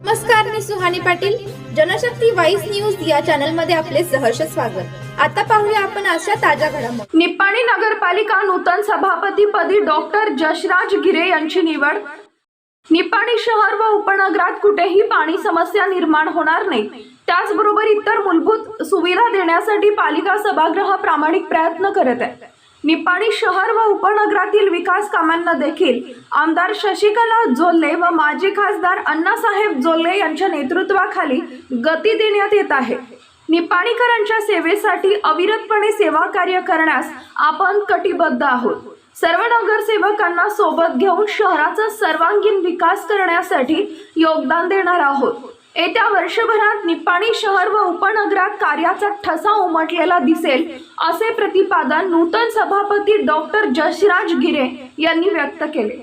नमस्कार मी Suhani Patil. Janshakti voice news या चॅनलमध्ये आपले सहर्ष स्वागत. आता पाहूया आपण अशा ताज्या घडामोडी. निप्पाणी नगरपालिका नूतन सभापतीपदी डॉक्टर जशराज गिरे यांची निवड. निपाणी शहर व उपनगरात कुठेही पाणी समस्या निर्माण होणार नाही. त्याचबरोबर इतर मूलभूत सुविधा देण्यासाठी पालिका सभागृह प्रामाणिक प्रयत्न करत आहे. निपाणी शहर व उपनगरातील विकास कामांना देखील आमदार शशिकला जोल्ले व माजी खासदार अण्णासाहेब जोल्ले यांच्या नेतृत्वाखाली गती देण्यात येत आहे. निपाणीकरांच्या सेवेसाठी अविरतपणे सेवा कार्य करण्यास आपण कटिबद्ध आहोत. सर्व नगरसेवकांना सोबत घेऊन शहराचा सर्वांगीण विकास करण्यासाठी योगदान देणार आहोत. येत्या वर्षभरात निपाणी शहर व उपनगरात कार्याचा ठसा उमटलेला दिसेल असे प्रतिपादन नूतन सभापती डॉक्टर जशराज गिरे यांनी व्यक्त केले.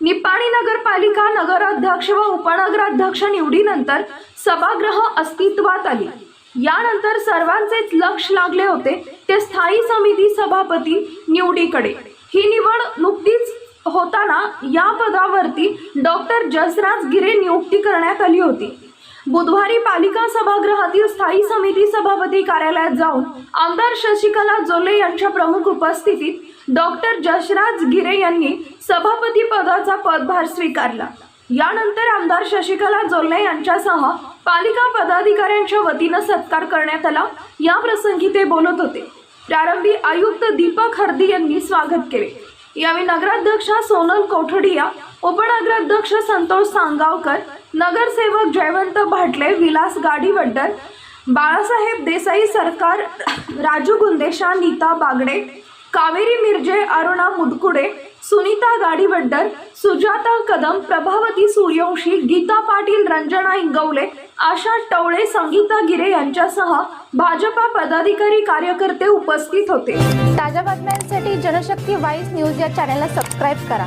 निपाणी नगरपालिका नगराध्यक्ष व उपनगराध्यक्ष निवडीनंतर सभागृह अस्तित्वात आली. यानंतर सर्वांचेच लक्ष लागले होते ते स्थायी समिती सभापती निवडीकडे. ही निवड नुकतीच होताना या पदावरती डॉक्टर जसराज गिरे नियुक्ती करण्यात आली होती. बुधवारी पालिका सभागृहातील स्थायी समिती सभापती कार्यालयात जाऊन आमदार शशिकला जोले यांच्या प्रमुख उपस्थितीत डॉक्टर जशराज गिरे यांनी सभापती पदाचा पदभार स्वीकारला. यानंतर आमदार शशिकला जोल्ले यांच्यासह पालिका पदाधिकाऱ्यांच्या वतीनं सत्कार करण्यात आला. या प्रसंगी ते बोलत होते. प्रारंभी आयुक्त दीपक हर्दी यांनी स्वागत केले. यावेळी नगराध्यक्षा सोनल कोठडिया उपनगराध्यक्ष संतोष सांगावकर नगरसेवक जयवंत भाटले विलास गाडीवड्डर बाळासाहेब देसाई सरकार राजू गुंदेशा नीता बागडे कावेरी मिरजे अरुणा मुदकुडे सुनीता गाडीवड्डर सुजाता कदम प्रभावती सूर्यवंशी गीता पाटील रंजना इंगवले आशा टवळे संगीता गिरे यांच्यासह भाजपा पदाधिकारी कार्यकर्ते उपस्थित होते. ताज्या बातम्यांसाठी जनशक्ती वाईस न्यूज या चॅनलला सबस्क्राईब करा.